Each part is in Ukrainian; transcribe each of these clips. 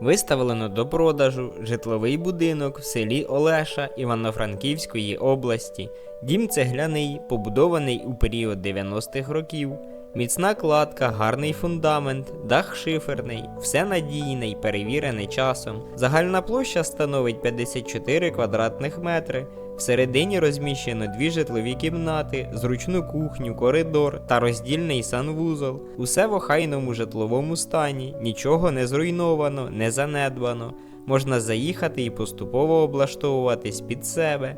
Виставлено до продажу житловий будинок в селі Олеша Івано-Франківської області. Дім цегляний, побудований у період 90-х років. Міцна кладка, гарний фундамент, дах шиферний, все надійне й перевірене часом. Загальна площа становить 54 квадратних метри. Всередині розміщено дві житлові кімнати, зручну кухню, коридор та роздільний санвузол. Усе в охайному житловому стані, нічого не зруйновано, не занедбано. Можна заїхати і поступово облаштовуватись під себе.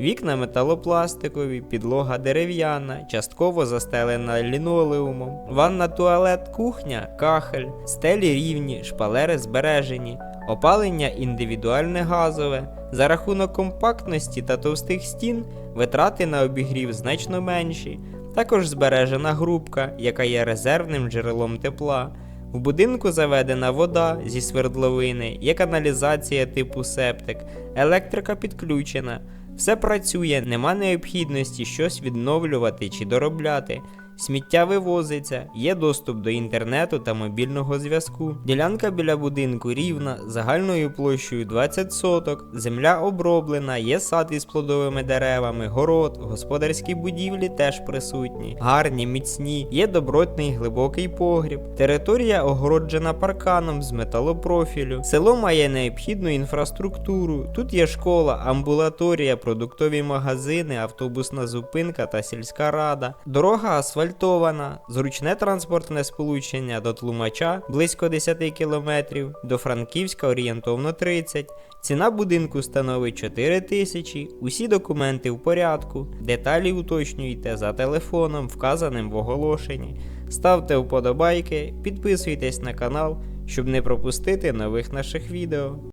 Вікна металопластикові, підлога дерев'яна, частково застелена лінолеумом. Ванна, туалет, кухня, кахель, стелі рівні, шпалери збережені, опалення індивідуальне газове. За рахунок компактності та товстих стін витрати на обігрів значно менші. Також збережена грубка, яка є резервним джерелом тепла. В будинку заведена вода зі свердловини, є каналізація типу септик, електрика підключена. Все працює, нема необхідності щось відновлювати чи доробляти. Сміття вивозиться, є доступ до інтернету та мобільного зв'язку. Ділянка біля будинку рівна, загальною площею 20 соток, земля оброблена, є сад із плодовими деревами, город, господарські будівлі теж присутні, гарні, міцні, є добротний глибокий погріб. Територія огороджена парканом з металопрофілю. Село має необхідну інфраструктуру. Тут є школа, амбулаторія, продуктові магазини, автобусна зупинка та сільська рада. Дорога асфальтована, зручне транспортне сполучення до Тлумача близько 10 км, до Франківська орієнтовно 30 Ціна будинку становить 4 тисячі, усі документи в порядку, деталі уточнюйте за телефоном, вказаним в оголошенні. Ставте вподобайки, підписуйтесь на канал, щоб не пропустити нових наших відео.